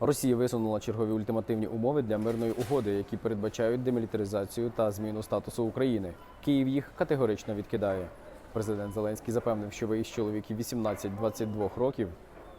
Росія висунула чергові ультимативні умови для мирної угоди, які передбачають демілітаризацію та зміну статусу України. Київ їх категорично відкидає. Президент Зеленський запевнив, що виїзд чоловіків 18-22 років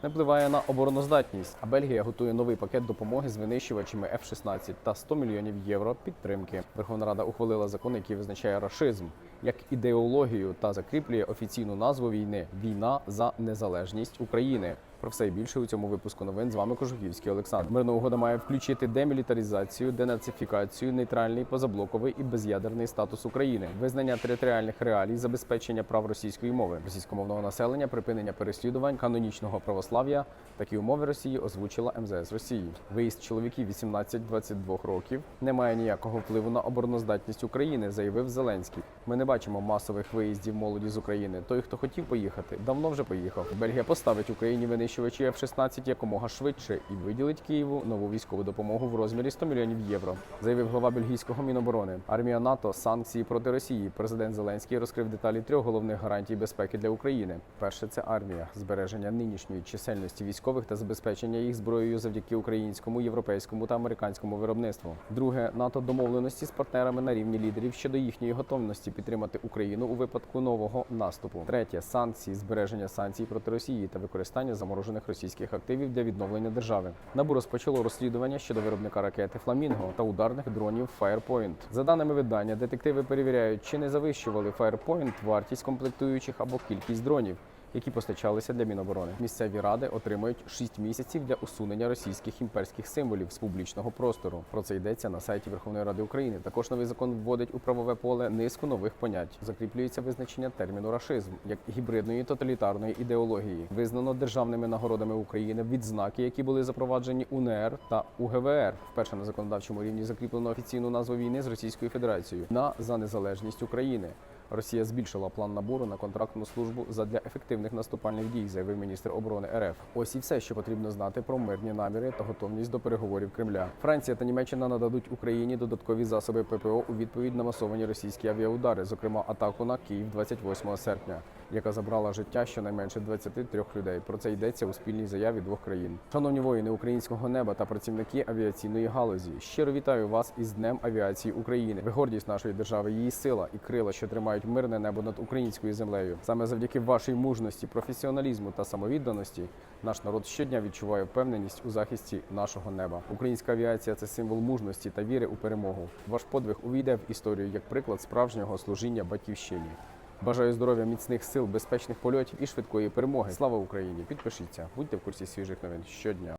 не впливає на обороноздатність. А Бельгія готує новий пакет допомоги з винищувачами F-16 та 100 мільйонів євро підтримки. Верховна Рада ухвалила закон, який визначає рашизм як ідеологію та закріплює офіційну назву війни війна за незалежність України. Про все і більше у цьому випуску новин з вами Кожухівський Олександр. Мирна угода має включити демілітаризацію, денацифікацію, нейтральний, позаблоковий і без'ядерний статус України, визнання територіальних реалій, забезпечення прав російської мови, російськомовного населення, припинення переслідувань, канонічного православ'я. Такі умови Росії озвучила МЗС Росії. Виїзд чоловіків 18-22 років не має ніякого впливу на обороноздатність України, заявив Зеленський. Ми не бачимо масових виїздів молоді з України. Той, хто хотів поїхати, давно вже поїхав. Бельгія поставить Україні винищувачі F-16 якомога швидше і виділить Києву нову військову допомогу в розмірі 100 мільйонів євро. Заявив глава бельгійського міноборони. Армія НАТО, санкції проти Росії. Президент Зеленський розкрив деталі трьох головних гарантій безпеки для України. Перше це армія, збереження нинішньої чисельності військових та забезпечення їх зброєю завдяки українському, європейському та американському виробництву. Друге НАТО домовленості з партнерами на рівні лідерів щодо їхньої готовності підтримати Україну у випадку нового наступу. Третє санкції, збереження санкцій проти Росії та використання заморожених російських активів для відновлення держави. Набу розпочало розслідування щодо виробника ракети Фламінго та ударних дронів Firepoint. За даними видання, детективи перевіряють, чи не завищували Firepoint вартість комплектуючих або кількість дронів. Які постачалися для Міноборони. Місцеві ради отримають 6 місяців для усунення російських імперських символів з публічного простору. Про це йдеться на сайті Верховної Ради України. Також новий закон вводить у правове поле низку нових понять. Закріплюється визначення терміну рашизм як гібридної тоталітарної ідеології. Визнано державними нагородами України відзнаки, які були запроваджені УНР та УГВР. Вперше на законодавчому рівні закріплено офіційну назву війни з Російською Федерацією на за незалежність України. Росія збільшила план набору на контрактну службу задля ефективних наступальних дій, заявив міністр оборони РФ. Ось і все, що потрібно знати про мирні наміри та готовність до переговорів Кремля. Франція та Німеччина нададуть Україні додаткові засоби ППО у відповідь на масовані російські авіаудари, зокрема атаку на Київ 28 серпня, яка забрала життя щонайменше 23 людей. Про це йдеться у спільній заяві двох країн. Шановні воїни українського неба та працівники авіаційної галузі. Щиро вітаю вас із Днем авіації України. Ви гордість нашої держави, її сила і крила, що тримають мирне небо над українською землею. Саме завдяки вашій мужності, професіоналізму та самовідданості наш народ щодня відчуває впевненість у захисті нашого неба. Українська авіація це символ мужності та віри у перемогу. Ваш подвиг увійде в історію як приклад справжнього служіння батьківщині. Бажаю здоров'я, міцних сил, безпечних польотів і швидкої перемоги. Слава Україні! Підпишіться, будьте в курсі свіжих новин щодня.